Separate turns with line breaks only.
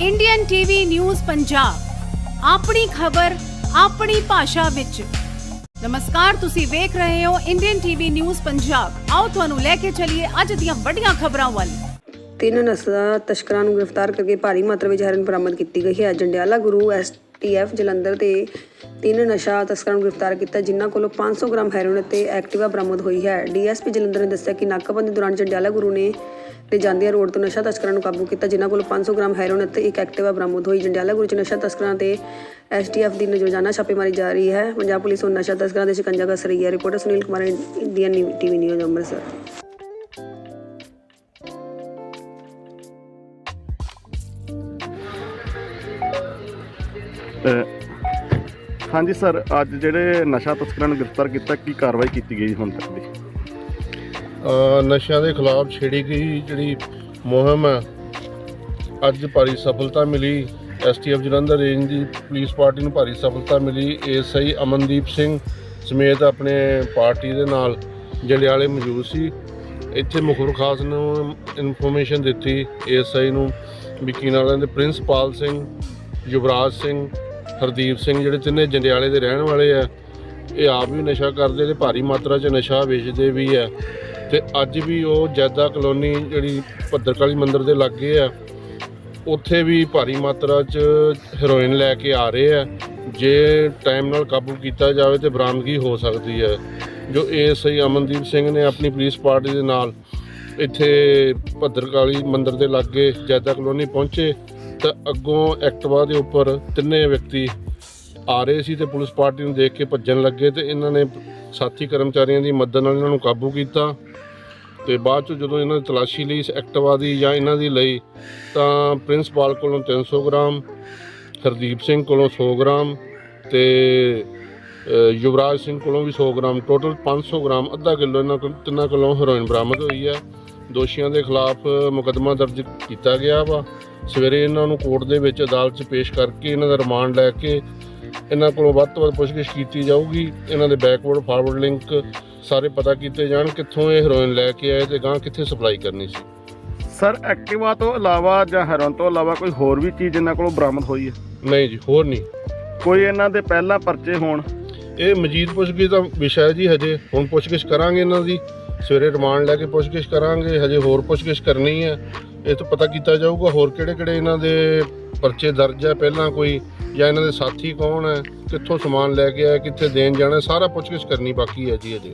Indian TV news Punjab ਆਪਣੀ ਖਬਰ, ਆਪਣੀ ਭਾਸ਼ਾ ਵਿੱਚ। ਨਮਸਕਾਰ, ਤੁਸੀਂ ਵੇਖ ਰਹੇ ਹੋ ਇੰਡੀਅਨ ਟੀਵੀ ਨਿਊਜ਼ ਪੰਜਾਬ ਆਓ ਤੁਹਾਨੂੰ ਲੈ ਕੇ ਚੱਲੀਏ ਅੱਜ ਦੀਆਂ ਵੱਡੀਆਂ ਖਬਰਾਂ ਵੱਲ।
ਤਿੰਨ ਨਸਲਾ ਤਸਕਰਾਂ ਨੂੰ ਗ੍ਰਿਫਤਾਰ ਕਰਕੇ ਭਾਰੀ ਮਾਤਰਾ ਵਿੱਚ ਹੈਰੋਇਨ ਬਰਾਮਦ ਕੀਤੀ ਗਈ ਹੈ। ਜੰਡਿਆਲਾ ਗੁਰੂ ਐਸਟੀਐਫ ਜਲੰਧਰ ਦੇ ਤਿੰਨ ਨਸ਼ਾ ਤਸਕਰਾਂ ਨੂੰ ਗ੍ਰਿਫਤਾਰ ਕੀਤਾ, ਜਿਨ੍ਹਾਂ ਕੋਲੋਂ 500 ਗ੍ਰਾਮ ਹੈਰੋਇਨ ਅਤੇ ਐਕਟਿਵਾ ਬਰਾਮਦ ਹੋਈ ਹੈ। ਡੀਐਸਪੀ ਜਲੰਧਰ ਨੇ ਦੱਸਿਆ ਕਿ ਨਾਕਾਬੰਦੀ ਦੌਰਾਨ ਜੰਡਿਆਲਾ ਗੁਰੂ ਨੇ ਤੇ ਜਾਂਦਿਆਂ ਰੋਡ ਤੋਂ ਨਸ਼ਾ ਤਸਕਰਾਂ ਨੂੰ ਕਾਬੂ ਕੀਤਾ, ਜਿਨ੍ਹਾਂ ਕੋਲੋਂ 500 ਗ੍ਰਾਮ ਹੈਰੋਇਨ ਅਤੇ ਇੱਕ ਐਕਟਿਵਾ ਬਰਾਮਦ ਹੋਈ। ਜੰਡਿਆਲਾ ਚ ਨਸ਼ਾ ਤਸਕਰਾਂ ਤੇ ਐਸਟੀਐਫ ਦੀ ਰੋਜ਼ਾਨਾ ਛਾਪੇਮਾਰੀ ਜਾਰੀ ਹੈ। ਪੰਜਾਬ ਪੁਲਿਸ ਹੁਣ ਨਸ਼ਾ ਤਸਕਰਾਂ ਦੇ ਸ਼ਿਕੰਜਾ ਕਸ ਰਹੀ ਹੈ। Reporter Sunil Kumar, Indian TV news, Amritsar.
ਹਾਂਜੀ ਸਰ, ਅੱਜ ਜਿਹੜੇ ਨਸ਼ਾ ਤਸਕਰਾਂ ਨੂੰ ਗ੍ਰਿਫਤਾਰ ਕੀਤਾ, ਕੀ ਕਾਰਵਾਈ ਕੀਤੀ ਗਈ ਹੁਣ ਤੱਕ ਦੀ?
ਨਸ਼ਿਆਂ ਦੇ ਖਿਲਾਫ ਛੇੜੀ ਗਈ ਜਿਹੜੀ ਮੁਹਿੰਮ ਹੈ, ਅੱਜ ਭਾਰੀ ਸਫਲਤਾ ਮਿਲੀ। ਐਸਟੀਐਫ ਜਲੰਧਰ ਰੇਂਜ ਦੀ ਪੁਲਿਸ ਪਾਰਟੀ ਨੂੰ ਭਾਰੀ ਸਫਲਤਾ ਮਿਲੀ। ਏਐਸਆਈ ਅਮਨਦੀਪ ਸਿੰਘ ਸਮੇਤ ਆਪਣੇ ਪਾਰਟੀ ਦੇ ਨਾਲ ਜੰਡਿਆਲੇ ਮੌਜੂਦ ਸੀ। ਇੱਥੇ ਮੁਖਬਰ ਖਾਸ ਨੂੰ ਇਨਫੋਰਮੇਸ਼ਨ ਦਿੱਤੀ ਏਐਸਆਈ ਨੂੰ ਵਿਕੀ ਨਾਲਿਆਂ ਦੇ ਪ੍ਰਿੰਸਪਾਲ ਸਿੰਘ, ਯੁਵਰਾਜ ਸਿੰਘ, ਹਰਦੀਪ ਸਿੰਘ, ਜਿਹੜੇ ਤਿੰਨੇ ਜੰਡਿਆਲੇ ਦੇ ਰਹਿਣ ਵਾਲੇ ਆ, ਇਹ ਆਪ ਵੀ ਨਸ਼ਾ ਕਰਦੇ ਤੇ ਭਾਰੀ ਮਾਤਰਾ 'ਚ ਨਸ਼ਾ ਵੇਚਦੇ ਵੀ ਆ। ਤੇ ਅੱਜ ਵੀ ਉਹ ਜੈਦਾ ਕਲੋਨੀ ਜਿਹੜੀ ਭੱਦਰਕਾਲੀ ਮੰਦਿਰ ਦੇ ਲਾਗੇ ਆ, ਉੱਥੇ ਵੀ ਭਾਰੀ ਮਾਤਰਾ 'ਚ ਹੈਰੋਇਨ ਲੈ ਕੇ ਆ ਰਹੇ ਆ। ਜੇ ਟਾਈਮ ਨਾਲ ਕਾਬੂ ਕੀਤਾ ਜਾਵੇ ਤੇ ਬਰਾਮਦਗੀ ਹੋ ਸਕਦੀ ਹੈ। ਜੋ ਏਐਸਆਈ ਅਮਨਦੀਪ ਸਿੰਘ ਨੇ ਆਪਣੀ ਪੁਲਿਸ ਪਾਰਟੀ ਦੇ ਨਾਲ ਇੱਥੇ ਭੱਦਰਕਾਲੀ ਮੰਦਿਰ ਦੇ ਲਾਗੇ ਜੈਦਾ ਕਲੋਨੀ ਪਹੁੰਚੇ, ਤਾਂ ਅੱਗੋਂ ਐਕਟਿਵਾ ਦੇ ਉੱਪਰ ਤਿੰਨੇ ਵਿਅਕਤੀ ਆ ਰਹੇ ਸੀ ਤੇ ਪੁਲਿਸ ਪਾਰਟੀ ਨੂੰ ਦੇਖ ਕੇ ਭੱਜਣ ਲੱਗੇ ਤੇ ਇਹਨਾਂ ਨੇ ਸਾਥੀ ਕਰਮਚਾਰੀਆਂ ਦੀ ਮਦਦ ਨਾਲ ਇਹਨਾਂ ਨੂੰ ਕਾਬੂ ਕੀਤਾ। ਤੇ ਬਾਅਦ ਚ ਜਦੋਂ ਇਹਨਾਂ ਦੀ ਤਲਾਸ਼ੀ ਲਈ ਇਸ ਐਕਟਿਵਾ ਦੀ ਜਾਂ ਇਹਨਾਂ ਦੀ ਲਈ, ਤਾਂ ਪ੍ਰਿੰਸਪਾਲ ਕੋਲੋਂ 300 ਗ੍ਰਾਮ, ਹਰਦੀਪ ਸਿੰਘ ਕੋਲੋਂ 100 ਗ੍ਰਾਮ ਤੇ ਯੁਵਰਾਜ ਸਿੰਘ ਕੋਲੋਂ ਵੀ 100 ਗ੍ਰਾਮ, ਟੋਟਲ 500 ਗ੍ਰਾਮ, ਅੱਧਾ ਕਿਲੋ ਇਹਨਾਂ ਕੋਲ, ਤਿੰਨਾਂ ਕੋਲੋਂ ਹੈਰੋਇਨ ਬਰਾਮਦ ਹੋਈ ਹੈ। ਦੋਸ਼ੀਆਂ ਦੇ ਖਿਲਾਫ ਮੁਕੱਦਮਾ ਦਰਜ ਕੀਤਾ ਗਿਆ ਵਾ। ਸਵੇਰੇ ਇਹਨਾਂ ਨੂੰ ਕੋਰਟ ਦੇ ਵਿੱਚ ਅਦਾਲਤ 'ਚ ਪੇਸ਼ ਕਰਕੇ ਇਹਨਾਂ ਦਾ ਰਿਮਾਂਡ ਲੈ ਕੇ ਇਹਨਾਂ ਕੋਲੋਂ ਵੱਧ ਤੋਂ ਵੱਧ ਪੁੱਛਗਿੱਛ ਕੀਤੀ ਜਾਊਗੀ। ਇਹਨਾਂ ਦੇ ਬੈਕਵਰਡ ਫਾਰਵਰਡ ਲਿੰਕ ਸਾਰੇ ਪਤਾ ਕੀਤੇ ਜਾਣ ਕਿੱਥੋਂ ਇਹ ਹੈਰੋਇਨ ਲੈ ਕੇ ਆਏ ਤੇ ਗਾਂ ਕਿੱਥੇ ਸਪਲਾਈ ਕਰਨੀ ਸੀ।
ਸਰ ਐਕਟਿਵਾ ਤੋਂ ਇਲਾਵਾ ਜਾਂ ਹੈਰੋਨ ਤੋਂ ਇਲਾਵਾ ਕੋਈ ਹੋਰ ਵੀ ਚੀਜ਼ ਇਹਨਾਂ ਕੋਲੋਂ ਬਰਾਮਦ ਹੋਈ ਹੈ?
ਨਹੀਂ ਜੀ ਹੋਰ ਨਹੀਂ।
ਕੋਈ ਇਹਨਾਂ ਦੇ ਪਹਿਲਾਂ ਪਰਚੇ ਹੋਣ?
ਇਹ ਮਜੀਦ ਪੁੱਛਗਿੱਛ ਦਾ ਵਿਸ਼ਾ ਹੈ ਜੀ ਹਜੇ। ਹੁਣ ਪੁੱਛਗਿੱਛ ਕਰਾਂਗੇ ਇਹਨਾਂ ਦੀ। ਸਵੇਰੇ ਰਿਮਾਂਡ ਲੈ ਕੇ ਪੁੱਛਗਿੱਛ ਕਰਾਂਗੇ। ਹਜੇ ਹੋਰ ਪੁੱਛਗਿੱਛ ਕਰਨੀ ਹੈ। ਇਹ ਤੋਂ ਪਤਾ ਕੀਤਾ ਜਾਊਗਾ ਹੋਰ ਕਿਹੜੇ ਕਿਹੜੇ ਇਹਨਾਂ ਦੇ ਪਰਚੇ ਦਰਜ ਹੈ ਪਹਿਲਾਂ ਕੋਈ ਜਾਂ ਇਹਨਾਂ ਦੇ ਸਾਥੀ ਕੌਣ ਹੈ ਕਿੱਥੋਂ ਸਮਾਨ ਲੈ ਕੇ ਆਏ ਕਿੱਥੇ ਦੇਣ ਜਾਣਾ, ਸਾਰਾ ਪੁੱਛਗਿੱਛ ਕਰਨੀ ਬਾਕੀ ਹੈ ਜੀ ਅਜੇ।